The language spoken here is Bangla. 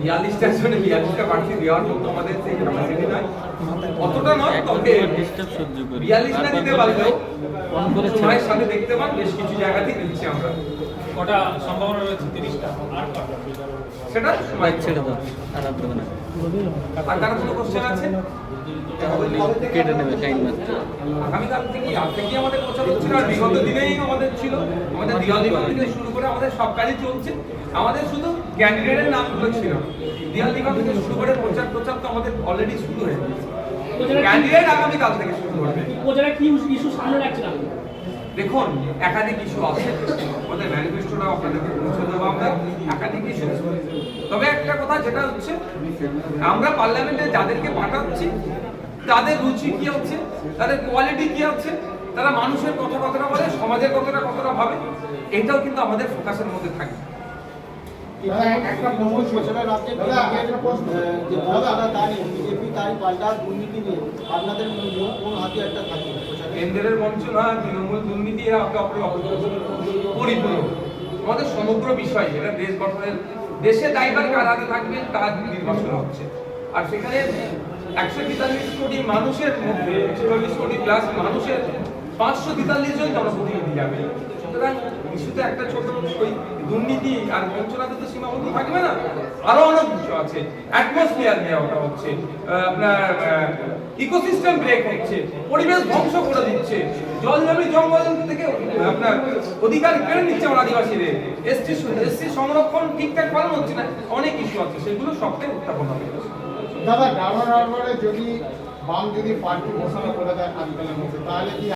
বিয়াল্লিশটা বিয়াল্লিশটা প্রার্থী দেওয়ার মতো আমাদের সেই ক্যাপাসিটি নয়। অতটা নয় তবে সহ্য করি। বিয়াল্লিশ না দিতে পারলেও ফোন করেছে সময়ের সাথে দেখতে পান বেশ কিছু জায়গাতেই দিচ্ছি আমরা। কটা সম্ভাবনা রয়েছে? তিরিশটা আর কটা সেটা সময় বাইক ছেড়ে দাও। আর দেবে না আর কারও কোনো কোশ্চেন আছে? কেটে নেবে টাইম মাত্র আগামীকাল থেকে আজ থেকে আমাদের প্রচার হচ্ছে আর বিগত দিনেই আমাদের ছিল। আমাদের দিওয়ালি থেকে শুরু করে আমাদের সব কাজই চলছে। আমাদের শুধু ক্যান্ডিডেটের নামগুলো ছিল। দিওয়াল দিগম থেকে শুরু করে প্রচার প্রচার তো আমাদের অলরেডি শুরু হয়ে গেছে। ক্যান্ডিডেট আগামীকাল থেকে শুরু করবে। উপজেলায় কি ইস্যু সামনে রাখছেন দেখুন একাধিক ইস্যু আছে। আমাদের ম্যানিফেস্টোটা আমরা তবে একটা কথা যেটা হচ্ছে আমরা পার্লামেন্টে যাদেরকে পাঠাচ্ছি তাদের রুচি কি হচ্ছে তাদের কোয়ালিটি কি হচ্ছে তারা মানুষের কথা কতটা বলে সমাজের কতটা কতটা ভাবে এটাও কিন্তু আমাদের ফোকাসের মধ্যে থাকে একটা প্রশ্ন ছিল রাজ্যে দাদা, একটা প্রশ্ন। যে বিজেপি তাই পাল্টা দুর্নীতি নিয়ে আপনাদের কোন হাতিয়ারটা থাকে? কেন্দ্রের বঞ্চনা তৃণমূল দুর্নীতি এরা পরিপূর্ণ আমাদের সমগ্র বিষয় যেটা দেশ গঠনের, দেশে দায়বার কার হাতে থাকবে তার নির্বাচন হচ্ছে। আর সেখানে একশো তেতাল্লিশ কোটি মানুষের মধ্যে, একশো চল্লিশ কোটি প্লাস মানুষের পাঁচশো তেতাল্লিশ জন জনপ্রতিনিধি যাবে। সুতরাং একটা ছোট ওই দুর্নীতি আর বঞ্চনাতে তো সীমাবদ্ধ থাকবে না? আরও অনেক কিছু আছে। অ্যাটমসফিয়ার হচ্ছে। আপনার ইকোসিস্টেম ব্রেক হচ্ছে। পরিবেশ ধ্বংস করে দিচ্ছে। জল জমি জঙ্গল থেকে আপনার অধিকার কেড়ে নিচ্ছে আমার আদিবাসীদের এসটি এসটি সংরক্ষণ ঠিকঠাক পালন হচ্ছে না। অনেক ইস্যু আছে। সেগুলো সবটাই উত্থাপন হবে। দাদা হারবারে যদি বাম যদি পার্টি ঘোষণা করে দেয়, আজকালের মধ্যে, তাহলে কি